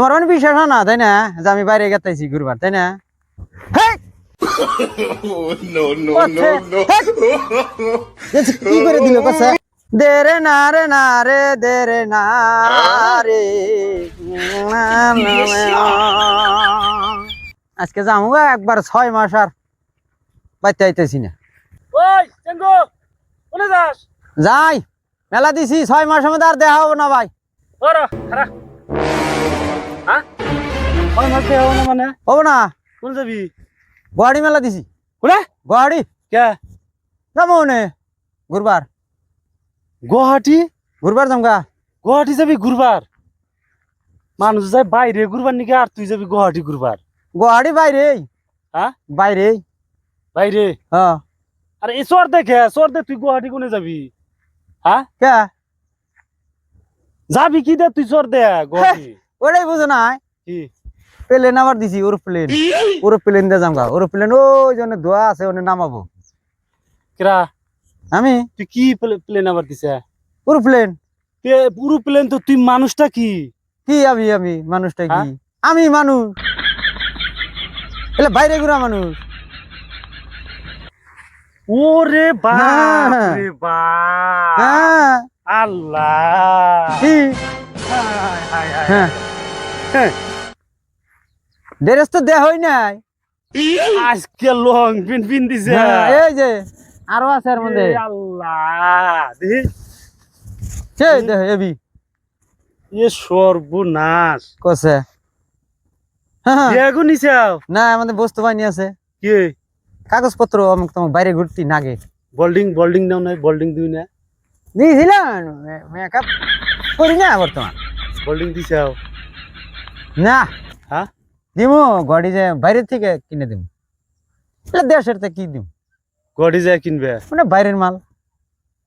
তোমার মানে বিশ্বাস হয় না তাই না যে আমি বাইরে গেতাইছি ঘুরবার তাই না হেই! no, no, What's no, it? no. দেখছি কি করে দিল দে রে না রে না রে দে রে না রে। আজকে যাব একবার ছয় মাস আর বাইতে আইতেছি না যাই মেলা দিছি ছয় মাসের মধ্যে আর দেখা হব না ভাই মানে? হব না। কোন যাবি? গুয়াহাটি মেলা দিছি। কোনে? গুয়াহাটি। কে? যাব নে। ঘুরবার গুয়াহাটি? ঘুরবার যামগা গুয়াহাটি যাবি ঘুরবার মানুষ যায় বাইরে ঘুরবার নাকি আর তুই যাবি গুয়াহাটি ঘুরবার গুয়াহাটি বাইরে। হ্যাঁ? বাইরে। বাইরে? হ্যাঁ। আরে এই চর দেখে চর দে তুই গুয়াহাটি কোনে যাবি? হ্যাঁ? কে? যাবি কি দে তুই চর দে গুয়াহাটি। ওটাই বুঝো না কি? প্লেন আবার দিছি ওর প্লেন ওর প্লেন দিয়ে যামগা। ওর প্লেন ওই জন্য দোয়া আছে ওনে নামাবো। কিরা? আমি? তুই কি প্লেন আবার দিছে? ওর প্লেন পুরো প্লেন তো তুই মানুষটা কি? কি আমি আমি? মানুষটা কি? হ্যাঁ? আমি মানুষ। এলে বাইরে ঘুরা মানুষ। ওরে বাপ। রে বাপ। হ্যাঁ আল্লাহ হায়, হায়, হায়। হ্যাঁ হ্যাঁ। ড্রেস তো দেয়া হয় নাই। আজকে লং পিন পিন দিছে। হ্যাঁ, এই যে আরও আছে এর মধ্যে। আল্লাহ দেখি। সেই দেখ এবি এ সর্বনাশ। কসে। হ্যাঁ, বেগু নিছাও না আমাদের বস্তু বাহিনী আছে। কি? কাগজপত্র আমাকে তোমাকে বাইরে ঘুরতি নাগে। বল্ডিং বল্ডিং নাও নাই বল্ডিং দিই না দিয়েছিলাম মেকআপ করি না বর্তমান। বল্ডিং দিছাও না। হ্যাঁ দিমু গাড়ি যে বাইরের থেকে কিনে দিমু। এটা দেশের থেকে কি দিম? গড়ি যায় কিনবে। মানে বাইরের মাল।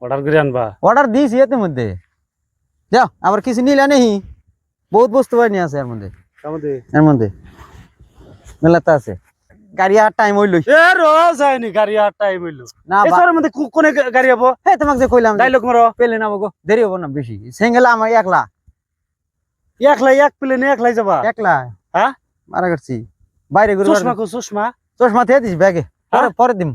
অর্ডার করে আনবা। অর্ডার দিয়েছি এতে মধ্যে। যাও আবার কিছু নিলে নেই বহুত বস্তু বাহিনী আছে এর মধ্যে। এর মধ্যে। মেলাতে আছে। গাড়ি আর টাইম হইল। এ রো যায়নি গাড়ি আর টাইম হইল। না এই মধ্যে কো- কোনে গাড়ি হব হ্যাঁ তোমাকে যে কইলাম ডাইলগ মারো। পেলে না গো। দেরি হব না বেশি। সিঙ্গেল আমার একলা। একলাই এক প্লেনে একলাই যাবা? একলা। হ্যাঁ? মারা করছি বাইরে ঘুরে চশমা কো চশমা? চশমা থেকে দিস ব্যাগে। পরে হ্যাঁ? পরে দিম।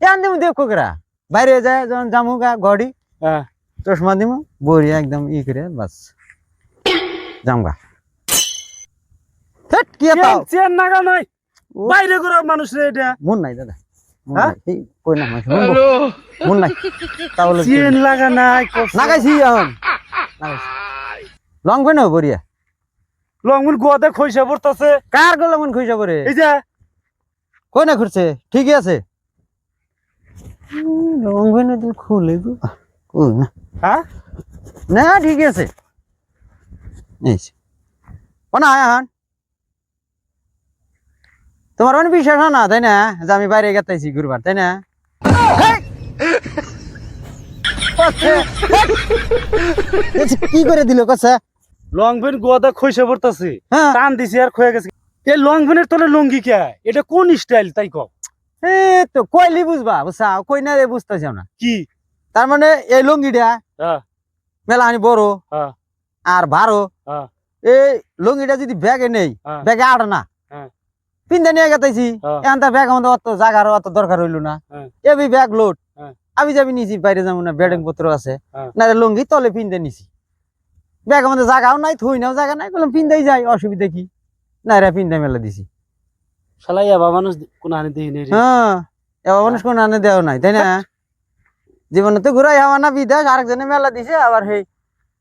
এন দিম দেখ কোকরা। বাইরে যায় যখন যামু গা গড়ি হ্যাঁ। চশমা দিমু বড়িয়া একদম ই করে বাস। যামগা থেট কি পাও চেন- নাগা নাই। বাইরে ঘোরা মানুষ রে এটা। মন নাই দাদা। মন হ্যাঁ? কই না মন মন নাই। তাহলে চেন লাগা নাই লাগাইছি এখন। Long pen বড়িয়া? লঙ্গুন গোয়াতে খইসা পড়তাছে। কার গলা মন খুঁজা পরে এই যে কই না ঘুরছে? ঠিকই আছে। লং পেন দিল খুলে গো। কই না? হ্যাঁ? না ঠিকই আছে। এই। ও না আয় এখন তোমার মানে বিশ্বাস হয় না তাই না? যে আমি বাইরে গেতাইছি ঘুরবার তাই না? কি করে দিল কচ্ছে লং পেন গোয়াতে খইসা পড়তাছে। হ্যাঁ। টান দিছে আর খয়ে গেছে। এই লং পেনের তলে লঙ্গি কে? এটা কোন স্টাইল তাই কও? এ তো কইলি বুঝবা বুঝছা কই না রে বুঝতেছ না। কি? তার মানে এই লুঙ্গিটা হ্যাঁ। মেলা হানি বড় হ্যাঁ। আর ভারো। এই লুঙ্গিটা যদি ব্যাগে নেই। ব্যাগে আড় না। পিন্দে নিয়ে গেতাইছি হ্যাঁ। এখন তার ব্যাগ আমাদের অত জায়গার অত দরকার হইল না। এবি ব্যাগ লোড। আমি যাবি নিছি বাইরে যাব না বেডিং পত্র আছে। না লুঙ্গি তলে পিন্দে নিছি। ব্যাগ আমাদের জায়গাও নাই থই নাও জায়গা নাই বললাম পিন্দাই যাই অসুবিধা কি? না রে পিন্দা মেলা দিছি। শালাই বাবা মানুষ কোন আনে দেই নাই হ্যাঁ এবা মানুষ কোন আনে দেও নাই তাই না? জীবনে তো ঘুরাই হওয়া না বিদেশ আরেকজনে মেলা দিছে আবার সেই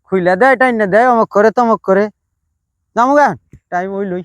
খুইলা দেয় টাইনা দেয় অমক করে তমক করে। নামো গা টাইম ওই লই।